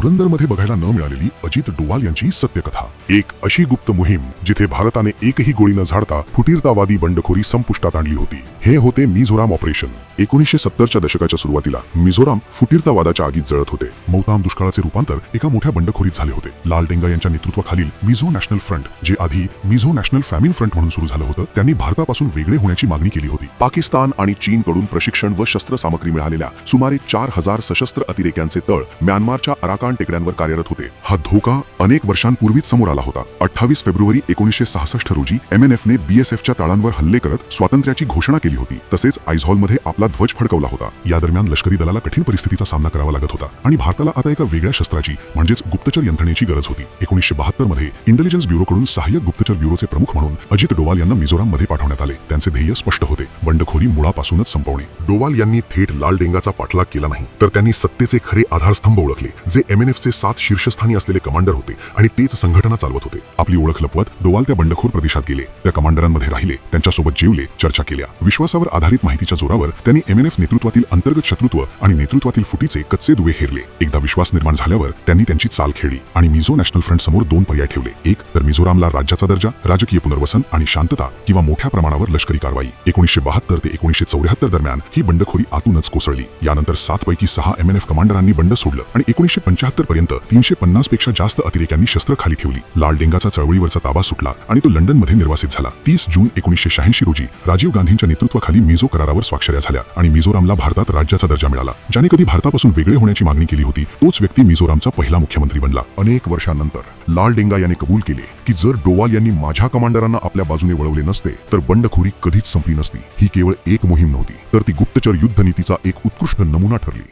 धुरंदरमध्ये बघायला न मिळालेली अजित डोवाल यांची सत्यकथा. एक अशी गुप्त मोहीम जिथे भारताने एकही गोळी न झाडता फुटीरतावादी बंडखोरी संपुष्टात आणली होती. हे होते मिझोराम ऑपरेशन. एकोणीसशे सत्तरच्या दशकाच्या सुरुवातीला मिझोराम फुटीरतावादाच्या आगीत जळत होते. मौताम दुष्काळाचे रूपांतर एका मोठ्या बंडखोरीत झाले होते. लाल डेंगा यांच्या नेतृत्वाखालील मिझो नॅशनल फ्रंट जे आधी मिझो नॅशनल फॅमिन फ्रंट म्हणून सुरू झालं होतं त्यांनी भारतापासून वेगळे होण्याची मागणी केली होती. पाकिस्तान आणि चीनकडून प्रशिक्षण व शस्त्रसामग्री मिळालेल्या सुमारे चार हजार सशस्त्र अतिरेक्यांचे तळ म्यानमारच्या अराकान टेकड्यांवर कार्यरत होते. हा धोका अनेक वर्षांपूर्वीच समोर आला. होता. अठ्ठावीस फेब्रुवारी एकोणीसशे सहासष्ट रोजी एमएनएफने बीएसएफच्या तळांवर हल्ले करत स्वातंत्र्याची घोषणा केली होती. तसेच आयझॉलमध्ये आपला ध्वज फडकवला होता. या दरम्यान लष्करी दलाला कठीण परिस्थितीचा सामना करावा लागत होता आणि भारताला आता एका वेगळ्या शस्त्राची म्हणजेच गुप्तचर यंत्रणेची गरज होती. एकोणीसशे बहात्तरमध्ये इंटेलिजन्स ब्युरोकडून सहाय्यक गुप्तचर ब्युरोचे प्रमुख म्हणून अजित डोवाल यांना मिझोराममध्ये पाठवण्यात आले. त्यांचे ध्येय स्पष्ट होते. बंडखोरी मुळापासूनच संपवणे. डोवाल यांनी थेट लाल डेंगाचा पाठलाग केला नाही तर त्यांनी सत्तेचे खरे आधारस्तंभ ओळखले जे एमएनएफचे सात शीर्षस्थानी असलेले कमांडर होते आणि तेच संघटना चालवत होते. आपली ओळख लपवत डोवाल त्या बंडखोर प्रदेशात गेले. त्या कमांडरांमध्ये राहिले त्यांच्यासोबत जीवले चर्चा केल्या. विश्वासावर आधारित माहितीच्या जोरावर त्यांनी एमएनएफ नेतृत्वातील अंतर्गत शत्रुत्व आणि नेतृत्वातील फुटीचे कच्चे दुवे हेरले. एकदा विश्वास निर्माण झाल्यावर त्यांनी त्यांची चाल खेळली आणि मिझो नॅशनल फ्रंट समोर दोन पर्याय ठेवले. एक तर मिझोरामला राज्याचा दर्जा राजकीय पुनर्वसन आणि शांतता किंवा मोठ्या प्रमाणावर लष्करी कारवाई. एकोणीसशे बहात्तर ते एकोणीसशे चौऱ्याहत्तर दरम्यान ही बंडखोरी आतूनच कोसळली. यानंतर सात पैकी सहा एमएनएफ कमांडरांनी बंड सोडलं आणि एकोणीसशे पंच्याहत्तर पर्यंत तीनशे पन्नासपेक्षा जास्त अतिरेक्यांनी शस्त्र खाली ठेवली. लाल डेंगाचा चळवळीवरचा ताबा सुटला आणि तो लंडनमध्ये निर्वासित झाला. तीस जून एकोणीसशे शहाऐंशी रोजी राजीव गांधींच्या नेतृत्वाखाली मिझो करारावर स्वाक्षऱ्या झाल्या आणि मिझोरामला भारतात राज्याचा दर्जा मिळाला. ज्याने कधी भारतापासून वेगळे होण्याची मागणी केली होती तोच व्यक्ती मिझोरामचा पहिला मुख्यमंत्री बनला. अनेक वर्षांनंतर लाल डेंगा याने कबूल केले की जर डोवाल यांनी माझ्या कमांडरांना आपल्या बाजूने वळवले नसते तर बंडखोरी कधीच संपली नसती. ही केवळ एक मोहीम नव्हती तर ती गुप्तचर युद्ध नीतीचा एक उत्कृष्ट नमुना ठरली.